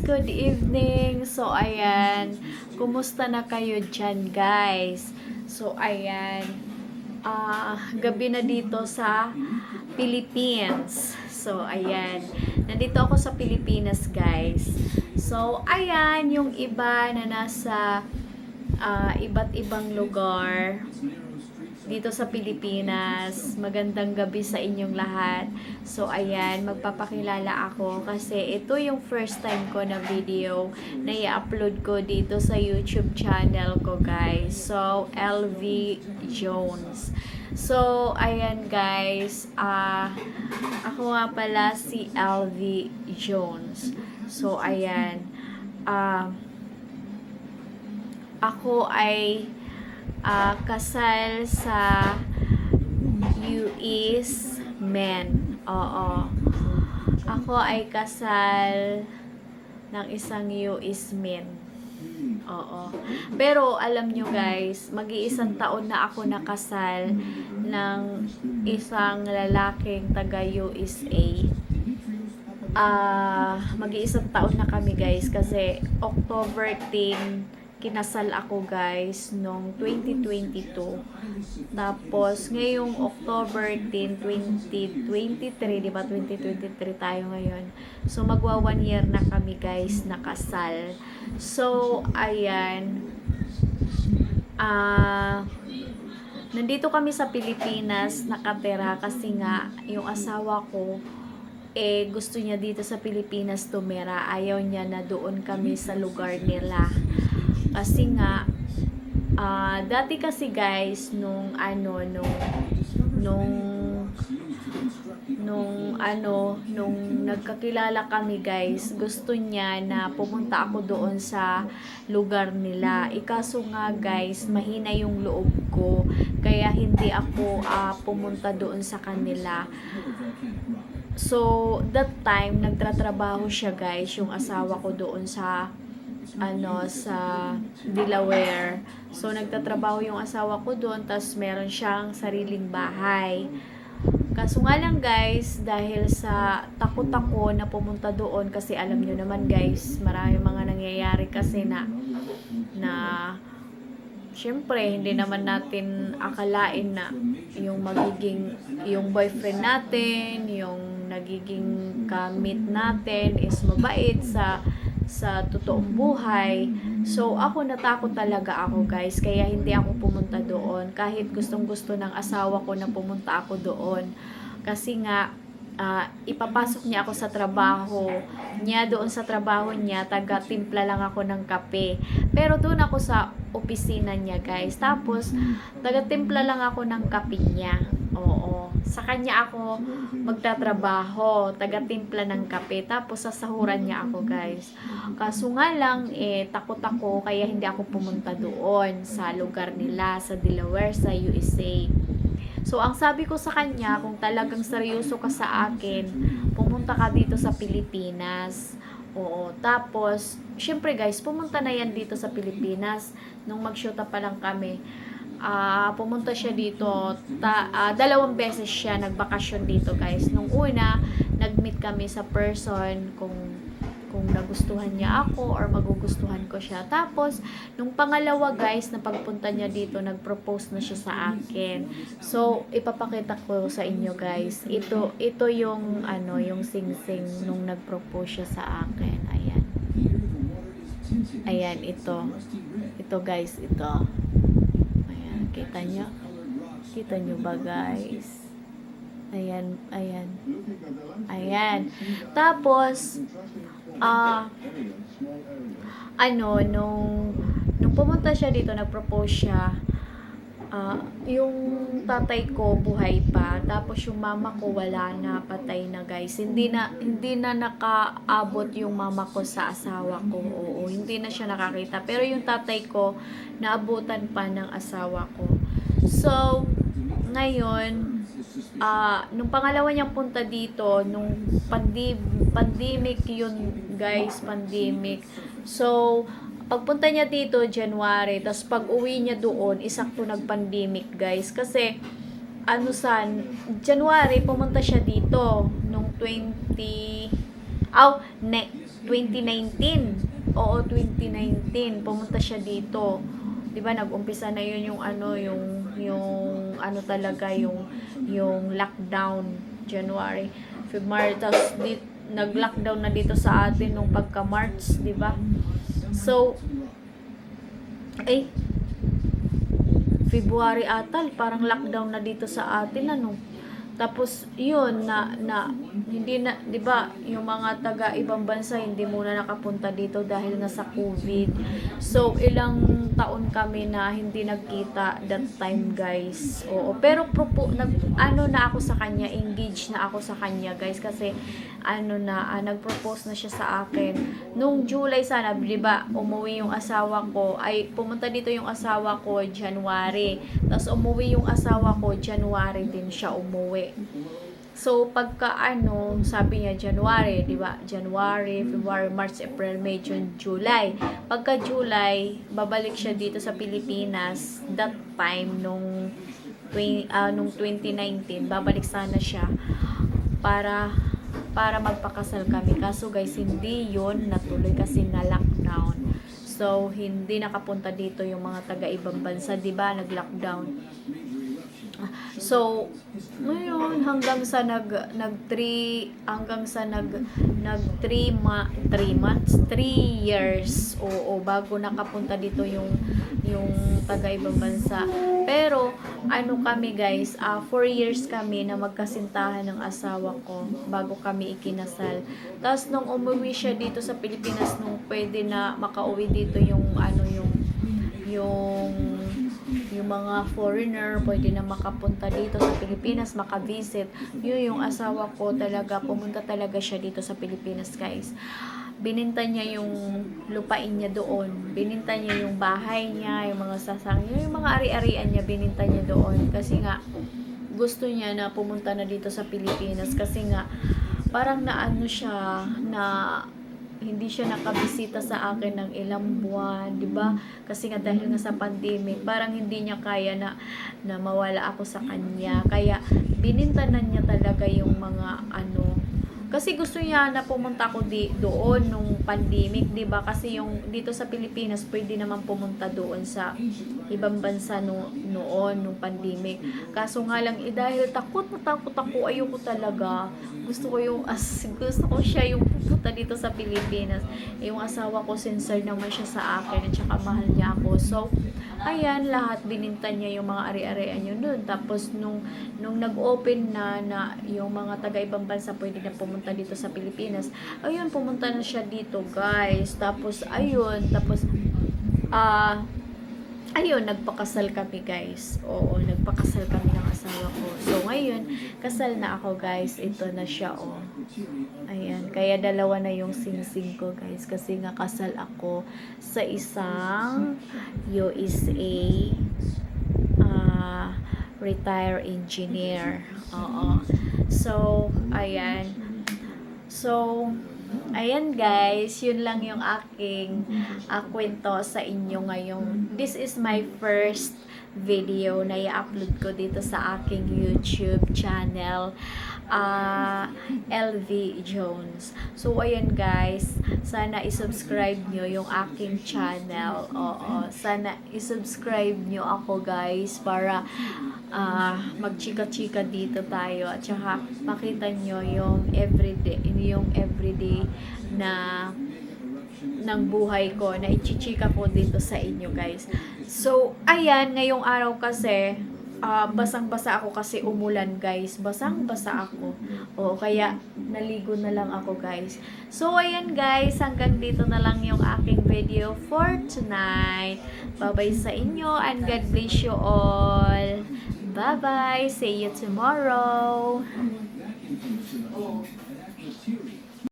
good evening. So, ayan, kumusta na kayo dyan, guys? So, ayan, ah, gabi na dito sa Philippines. So, ayan, nandito ako sa Pilipinas, guys. So, ayan, yung iba na nasa ah, iba't ibang lugar dito sa Pilipinas. Magandang gabi sa inyong lahat. So, ayan, magpapakilala ako kasi ito yung first time ko na video na i-upload ko dito sa YouTube channel ko, guys. So, LV Jones. So, ayan guys, ah ako nga pala si LV Jones. So, ayan, ah ako ay ah, kasal sa US men. Oo. Ako ay kasal ng isang US men. Oo. Pero alam nyo guys, mag-iisang taon na ako nakasal ng isang lalaking taga USA. Ah, mag-iisang taon na kami guys kasi October 10 kinasal ako guys nung 2022. Tapos ngayong October 10, 2023, di ba 2023 tayo ngayon. So magwa one year na kami guys nakasal. So ayan. Ah nandito kami sa Pilipinas nakatira kasi nga yung asawa ko eh gusto niya dito sa Pilipinas tumira. Ayaw niya na doon kami sa lugar nila. Kasi nga, ah, dati kasi guys, nung ano, nung, nung, nung ano, nung nagkakilala kami guys, gusto niya na pumunta ako doon sa lugar nila. Ikaso nga guys, mahina yung loob ko, kaya hindi ako ah, pumunta doon sa kanila. So, that time, nagtratrabaho siya guys, yung asawa ko doon sa ano sa Delaware. So nagtatrabaho yung asawa ko doon tapos meron siyang sariling bahay. Kaso nga lang guys, dahil sa takot ako na pumunta doon kasi alam nyo naman guys, marami mga nangyayari kasi na na syempre hindi naman natin akalain na yung magiging yung boyfriend natin, yung nagiging kamit natin is mabait sa sa totoong buhay. So, ako natakot talaga ako, guys. Kaya hindi ako pumunta doon. Kahit gustong-gusto ng asawa ko na pumunta ako doon. Kasi nga, ah, ipapasok niya ako sa trabaho niya doon sa trabaho niya taga timpla lang ako ng kape pero doon ako sa opisina niya guys tapos taga timpla lang ako ng kape niya oo sa kanya ako magtatrabaho taga timpla ng kape tapos sasahuran niya ako guys kaso nga lang eh takot ako kaya hindi ako pumunta doon sa lugar nila sa Delaware sa USA So, ang sabi ko sa kanya, kung talagang seryoso ka sa akin, pumunta ka dito sa Pilipinas. Oo. Tapos, syempre guys, pumunta na yan dito sa Pilipinas. Nung mag-shoota pa lang kami, ah pumunta siya dito. Ta, ah, dalawang beses siya nagbakasyon dito guys. Nung una, nag-meet kami sa person kung kung nagustuhan niya ako or magugustuhan ko siya. Tapos, nung pangalawa guys, na pagpunta niya dito, nag-propose na siya sa akin. So, ipapakita ko sa inyo guys. Ito, ito yung, ano, yung sing-sing nung nag-propose siya sa akin. Ayan. Ayan, ito. Ito guys, ito. Kita niyo? Kita niyo ba guys? Ayan, ayan. Ayan. Tapos, ah, ano, nung, nung pumunta siya dito, nag-propose siya, ah, yung tatay ko buhay pa, tapos yung mama ko wala na, patay na guys. Hindi na, hindi na nakaabot yung mama ko sa asawa ko, oo, hindi na siya nakakita. Pero yung tatay ko, naabutan pa ng asawa ko. So, ngayon, ah nung pangalawa niyang punta dito, nung pandi pandemic yun, guys, pandemic. So, pagpunta niya dito, January, tapos pag uwi niya doon, isakto nag-pandemic, guys. Kasi, ano san, January, pumunta siya dito, nung 20, aw, ne, 2019. Oo, 2019. Pumunta siya dito. 'Di ba nag-umpisa na 'yun yung ano, yung yung ano talaga yung yung lockdown January, February tapos di, nag-lockdown na dito sa atin nung pagka-March, 'di ba? So ay February atal, parang lockdown na dito sa atin ano. Tapos yun na na hindi na 'di ba yung mga taga ibang bansa hindi muna nakapunta dito dahil na sa COVID. So ilang taon kami na hindi nagkita that time guys. Oo, pero propo, nag ano na ako sa kanya, engaged na ako sa kanya guys kasi ano na ah, nag-propose na siya sa akin. Nung July sana, 'di ba, umuwi yung asawa ko ay pumunta dito yung asawa ko January. Tapos umuwi yung asawa ko January din siya umuwi. So, pagka ano, sabi niya January, di ba? January, February, March, April, May, June, July. Pagka July, babalik siya dito sa Pilipinas. That time, nung, ah, nung 2019, babalik sana siya para para magpakasal kami. Kaso guys, hindi yon natuloy kasi na lockdown. So, hindi nakapunta dito yung mga taga ibang bansa, di ba? Nag-lockdown. So, ngayon hanggang sa nag nag 3 hanggang sa nag nag 3 ma 3 months, 3 years o, bago nakapunta dito yung yung taga ibang bansa. Pero ano kami guys, 4 years kami na magkasintahan ng asawa ko bago kami ikinasal. Tapos nung umuwi siya dito sa Pilipinas nung pwede na makauwi dito yung ano yung yung yung mga foreigner pwede na makapunta dito sa Pilipinas, makavisit. Yun yung asawa ko talaga, pumunta talaga siya dito sa Pilipinas guys. Bininta niya yung lupain niya doon. Bininta niya yung bahay niya, yung mga sasakyan, yung mga ari-arian niya, bininta niya doon. Kasi nga, gusto niya na pumunta na dito sa Pilipinas. Kasi nga, parang naano siya, na hindi siya nakabisita sa akin ng ilang buwan, 'di ba? Kasi nga dahil nga sa pandemic, parang hindi niya kaya na na mawala ako sa kanya. Kaya binintanan niya talaga yung mga ano kasi gusto niya na pumunta ako di, doon nung pandemic, 'di ba? Kasi yung dito sa Pilipinas, pwede naman pumunta doon sa ibang bansa no, noon nung pandemic. Kaso nga lang eh, dahil takot na takot ako, ayoko talaga. Gusto ko yung as gusto ko siya yung pupunta dito sa Pilipinas. Eh, yung asawa ko sincere naman siya sa akin at saka mahal niya ako. So, ayan, lahat bininta niya yung mga ari-arian niya doon. Tapos nung nung nag-open na na yung mga taga ibang bansa pwede na pumunta dito sa Pilipinas. Ayun, pumunta na siya dito, guys. Tapos ayun, tapos ah ayun, nagpakasal kami, guys. Oo, nagpakasal kami ng asawa ko. So, ngayon, kasal na ako, guys. Ito na siya, oh. Ayan, kaya dalawa na yung singsing ko, guys. Kasi nga kasal ako sa isang USA ah retire engineer. Oo. So, ayan. So, ayan guys, yun lang yung aking uh, kwento sa inyo ngayon. This is my first video na i-upload ko dito sa aking YouTube channel uh, LV Jones. So, ayan guys, sana i-subscribe nyo yung aking channel. Oo, sana i-subscribe nyo ako guys para uh, magchika-chika dito tayo at saka makita nyo yung everyday, yung everyday na ng buhay ko na ichichika ko dito sa inyo guys. So, ayan, ngayong araw kasi, uh, basang-basa ako kasi umulan guys. Basang-basa ako. O, kaya naligo na lang ako guys. So, ayan guys, hanggang dito na lang yung aking video for tonight. Bye-bye sa inyo and God bless you all. Bye-bye. See you tomorrow.